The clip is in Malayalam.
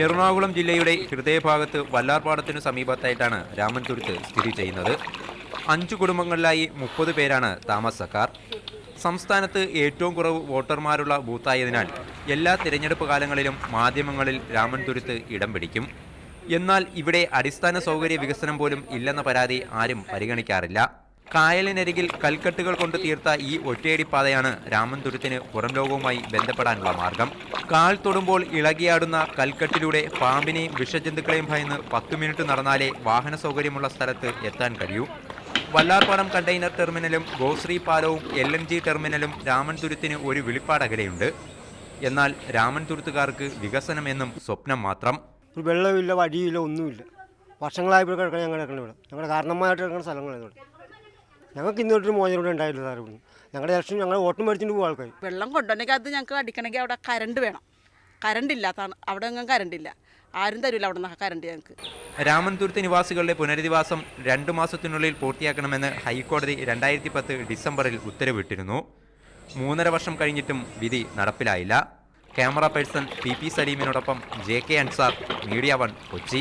എറണാകുളം ജില്ലയുടെ ഹൃദയഭാഗത്ത് വല്ലാർപാടത്തിനു സമീപത്തായിട്ടാണ് രാമൻതുരുത്ത് സ്ഥിതി ചെയ്യുന്നത്. അഞ്ചു കുടുംബങ്ങളിലായി മുപ്പത് പേരാണ് താമസക്കാർ. സംസ്ഥാനത്ത് ഏറ്റവും കുറവ് വോട്ടർമാരുള്ള ബൂത്തായതിനാൽ എല്ലാ തിരഞ്ഞെടുപ്പ് കാലങ്ങളിലും മാധ്യമങ്ങളിൽ രാമൻതുരുത്ത് ഇടം പിടിക്കും. എന്നാൽ ഇവിടെ അടിസ്ഥാന സൗകര്യ വികസനം പോലും ഇല്ലെന്ന പരാതി ആരും പരിഗണിക്കാറില്ല. കായലിനരികിൽ കൽക്കെട്ടുകൾ കൊണ്ട് തീർത്ത ഈ ഒറ്റയടിപ്പാതയാണ് രാമൻതുരുത്തിന് പുറം ലോകവുമായി ബന്ധപ്പെടാനുള്ള മാർഗം. കാൽ തൊടുമ്പോൾ ഇളകിയാടുന്ന കൽക്കെട്ടിലൂടെ പാമ്പിനെയും വിഷജന്തുക്കളെയും ഭയന്ന് പത്തു മിനിറ്റ് നടന്നാലേ വാഹന സൗകര്യമുള്ള സ്ഥലത്ത് എത്താൻ കഴിയൂ. വല്ലാർപാടം കണ്ടെയ്നർ ടെർമിനലും ഗോശ്രീ പാലവും എൽ എൻ ജി ടെർമിനലും രാമൻതുരുത്തിന് ഒരു വിളിപ്പാടകലെയുണ്ട്. എന്നാൽ രാമൻതുരുത്തുകാർക്ക് വികസനം എന്നും സ്വപ്നം മാത്രം. വെള്ളമില്ല വഴിയില്ല ഒന്നുമില്ല. വർഷങ്ങളായി കിടക്കണം ഞങ്ങൾ കിടക്കണം ഇവിടെ. ഞങ്ങളുടെ കാരണമായിട്ട് കിടക്കുന്ന സ്ഥലങ്ങളാണ് ഞങ്ങൾക്ക് ഇന്നോട്ടൊരു മോചനം ഉണ്ടായില്ല സാർ ഇവിടുന്ന്. ഞങ്ങളുടെ ഇലക്ഷൻ ഞങ്ങൾ വോട്ട് മേടിച്ചിട്ട് പോകും ആൾക്കാർ വെള്ളം കൊണ്ടുവന്നെങ്കിൽ അത് ഞങ്ങൾക്ക് അടിക്കണമെങ്കിൽ അവിടെ കരണ്ട് വേണം. കരണ്ട് ഇല്ലാത്താണ് അവിടെ എങ്ങും കരണ്ട് ഇല്ല. ആരും തരില്ല അവിടെ നിന്ന് കരണ്ട് ഞങ്ങൾക്ക്. രാമൻതുരുത്ത് നിവാസികളുടെ പുനരധിവാസം രണ്ടു മാസത്തിനുള്ളിൽ പൂർത്തിയാക്കണമെന്ന് ഹൈക്കോടതി രണ്ടായിരത്തി പത്ത് ഡിസംബറിൽ ഉത്തരവിട്ടിരുന്നു. മൂന്നര വർഷം കഴിഞ്ഞിട്ടും വിധി നടപ്പിലായില്ല. Camera person P P സലീമിനോടൊപ്പം J K Ansar media one Kochi.